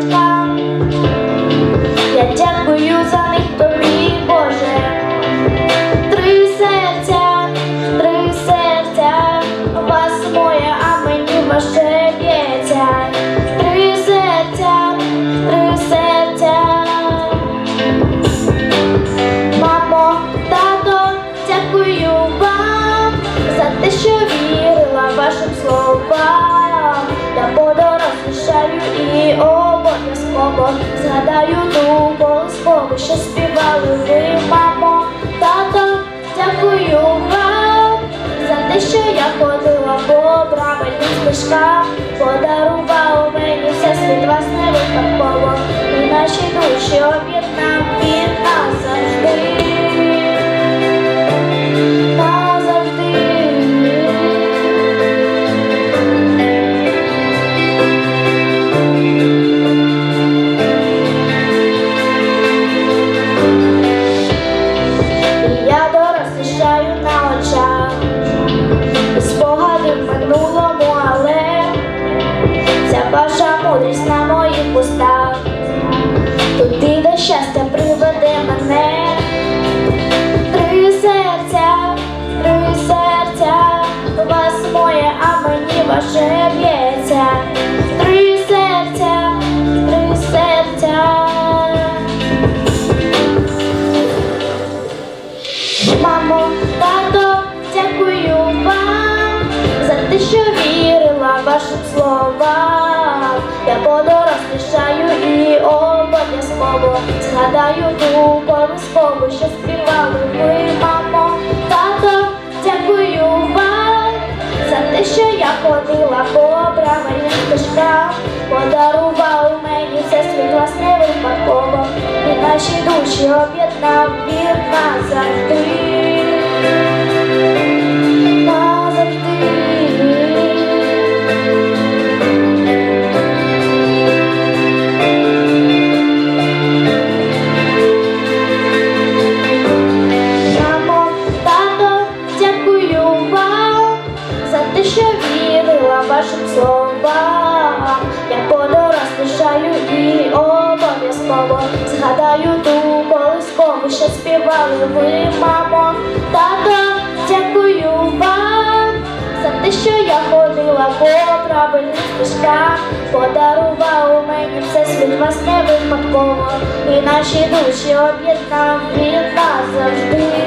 Bye. Згадаю ту колискову, що співали ви, мамо, тато, дякую вам за те, що я ходила по правильним стежкам, подарував мені все світ вас не випадково, і наші душі об'єднав на туди, де щастя приведе мене, три серця, три серця, у вас моє, а мені ваше б'ється, три серця, три серця. Мамо, подорослішаю і обов'язково згадаю ту колискову, що співали ви, мамо, тато, дякую вам за те, що я ходила по правильним стежкам, подарував мені все світ вас не випадково, і наші душі об'єднав вір назавжди. Словам. Я подорослішаю і обов'язково згадаю ту колискову, що співали ви, мамо, тато, дякую вам за те, що я ходила по правильним стежкам, подарував мені все світ вас не випадково, і наші душі об'єднав він назавжди.